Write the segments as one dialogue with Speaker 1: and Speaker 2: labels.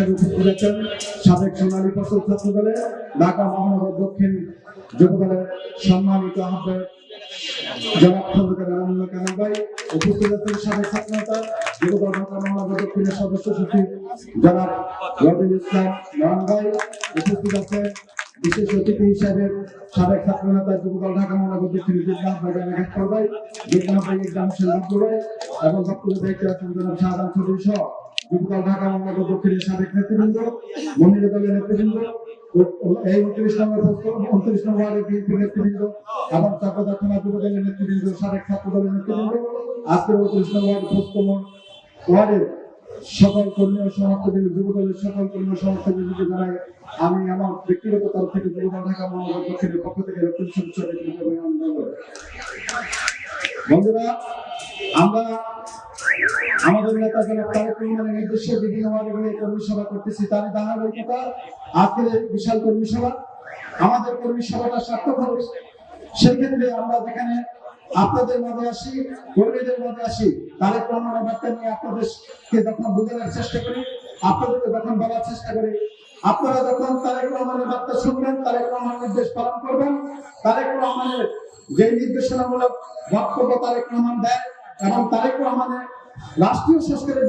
Speaker 1: হিসেবে উপস্থিত আছেন সাবেক সোনালী ফসল ছাত্র ঢাকা মহানগর দক্ষিণ যুব দলের সম্মানিত আহ্বায়ক জনাব খন্দকার আছেন সাবেক ছাত্র নেতা যুব ঢাকা মহানগর দক্ষিণের সদস্য সচিব জনাব রবিউল ইসলাম নয়ন ভাই উপস্থিত বিশেষ অতিথি হিসাবে সাবেক ছাত্র নেতা যুবদল ঢাকা মহানগর দক্ষিণ জিল্লা বাগান হেক্টর ভাই বিজ্ঞান ভাই এবং বক্তব্য দায়িত্বে আছেন জনাব শাহজাহান যুবদল ঢাকা মহানগর দক্ষিণের সাবেক নেতৃবৃন্দ মহিলা দলের নেতৃবৃন্দ এই উনত্রিশ নম্বর উনত্রিশ নম্বর বিএনপি নেতৃবৃন্দ এবং চাকদা থানা যুব দলের নেতৃবৃন্দ, সাবেক ছাত্র দলের নেতৃবৃন্দ, আজকের উনত্রিশ নম্বর ওয়ার্ড ওয়ার্ডের সকল কর্মী সমর্থকদের যুব দলের সকল কর্মী ও জানাই, আমি আমার ব্যক্তিগত তরফ থেকে যুবদল ঢাকা মহানগর দক্ষিণের পক্ষ থেকে রক্ত শুভেচ্ছা বন্ধুরা, আমরা আমাদের নেতা জনাব তারেক নির্দেশে বিভিন্ন কর্মী সভা করতেছি, তার ধারাবাহিকতা আজকের বিশাল কর্মী সভা, আমাদের কর্মী সভাটা সার্থক হবে। সেই ক্ষেত্রে আমরা যেখানে আপনাদের মাঝে আসি, কর্মীদের মাঝে আসি, তারেক রহমানের বার্তা নিয়ে আপনাদেরকে যখন বোঝানোর চেষ্টা করি, আপনাদেরকে যখন বলার চেষ্টা করি, আপনারা যখন তারেক রহমানের বার্তা শুনবেন, তারেক রহমানের নির্দেশ পালন করবেন, তারেক রহমানের যে নির্দেশনামূলক বক্তব্য তারেক রহমান দেয় এবং তারেক রহমানের রাষ্ট্রীয়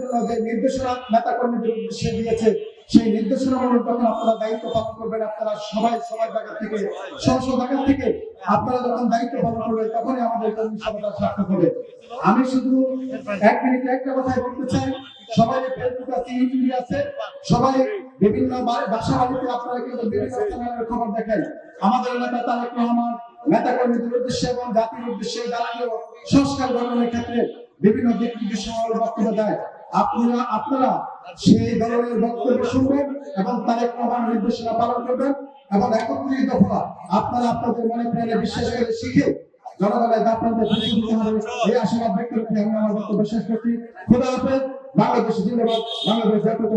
Speaker 1: জন্য যে নির্দেশনা নেতা কর্মীদের উদ্দেশ্যে দিয়েছে, সেই নির্দেশনামূলক যখন আপনারা দায়িত্ব পালন করবেন, আপনারা সবাই জায়গা থেকে জায়গা থেকে আপনারা যখন দায়িত্ব পালন করবেন, তখনই আমাদের কর্মী সার্থক হবে আমি শুধু এক মিনিটে একটা কথাই বলতে চাই। সবাই ফেসবুক আছে ইউটিউব আছে, সবাই বিভিন্ন বাসা বাড়িতে আপনারা কিন্তু বিভিন্ন খবর দেখেন। আমাদের নেতা তারেক রহমান নেতা কর্মীদের উদ্দেশ্যে এবং জাতির উদ্দেশ্যে জাতীয় সংস্কার গঠনের ক্ষেত্রে বিভিন্ন দিক নির্দেশনামূলক বক্তব্য দেয়। আপনারা আপনারা সেই ধরনের বক্তব্য শুনবেন এবং তারেক রহমান নির্দেশনা পালন করবেন এবং একত্রিত দফা আপনারা আপনাদের মনে প্রাণে বিশ্বাস করে শিখে জনগণের আপনাদের দিতে হবে। এই আশীর্বাদ ব্যক্ত রেখে আমি আমার বক্তব্য শেষ করছি। খুদা হাফেজ, বাংলাদেশ জিন্দাবাদ। বাংলাদেশ জাতীয়